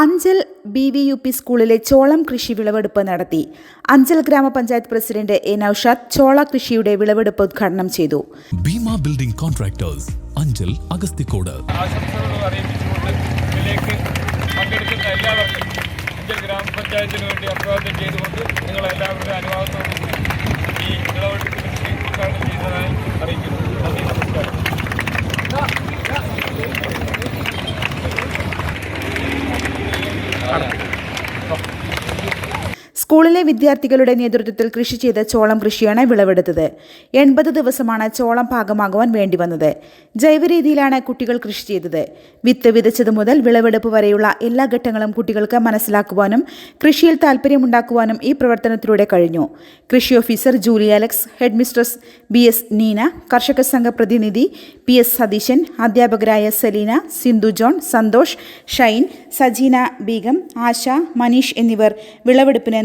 Anchal B V U P സ്കൂളിലെ ചോളം കൃഷി വിളവെടുപ്പ് നടത്തി. അഞ്ചൽ ഗ്രാമപഞ്ചായത്ത് പ്രസിഡന്റ് എ നൌഷാദ് ചോള കൃഷിയുടെ വിളവെടുപ്പ് ഉദ്ഘാടനം ചെയ്തു. Bhima building contractors Anchal Agasthikode. പങ്കെടുക്കുന്ന എല്ലാവർക്കും ഇന്ത്യൻ ഗ്രാമപഞ്ചായത്തിന് വേണ്ടി അഭിവാദ്യം ചെയ്തുകൊണ്ട് നിങ്ങളെല്ലാവരുടെ അനുവാദത്തോടുകൂടി ഈ വിളവെടുപ്പ് നടത്തി സ്കൂളിലെ വിദ്യാർത്ഥികളുടെ നേതൃത്വത്തിൽ കൃഷി ചെയ്ത ചോളം കൃഷിയാണ് വിളവെടുത്തത്. എൺപത് ദിവസമാണ് ചോളം പാകമാകുവാൻ വേണ്ടി വന്നത്. ജൈവരീതിയിലാണ് കുട്ടികൾ കൃഷി ചെയ്തത്. വിത്ത് വിതച്ചത് മുതൽ വിളവെടുപ്പ് വരെയുള്ള എല്ലാ ഘട്ടങ്ങളും കുട്ടികൾക്ക് മനസ്സിലാക്കുവാനും കൃഷിയിൽ താല്പര്യമുണ്ടാക്കുവാനും ഈ പ്രവർത്തനത്തിലൂടെ കഴിഞ്ഞു. കൃഷി officer Julie Alex headmistress B S Neena കർഷക സംഘ പ്രതിനിധി പി എസ് സതീശൻ അധ്യാപകരായ Selina Sindhu John Santhosh Shine Sajeena Beegum Asha Maneesh എന്നിവർ വിളവെടുപ്പിന്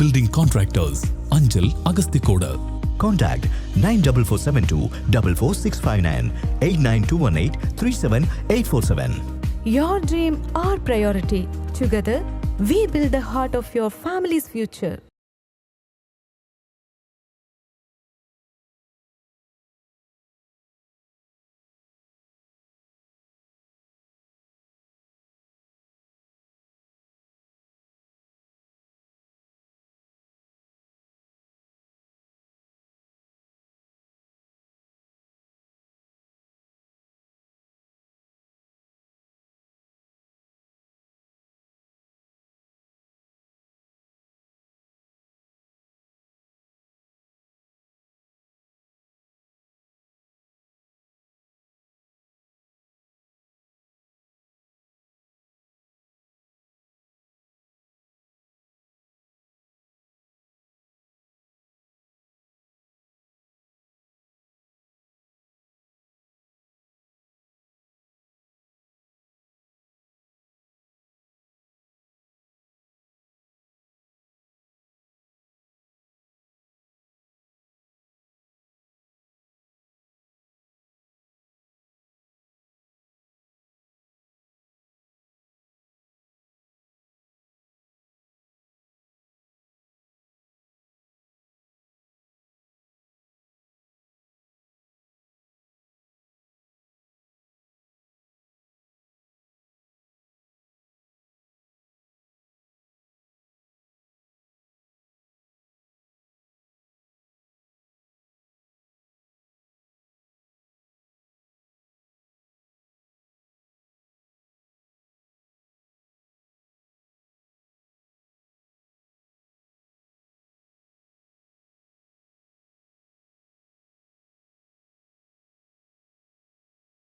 Building contractors Anchal Agasthikode Contact 94472 44659 89218 37847. Your dream, our priority. Together, we build the heart of your family's future.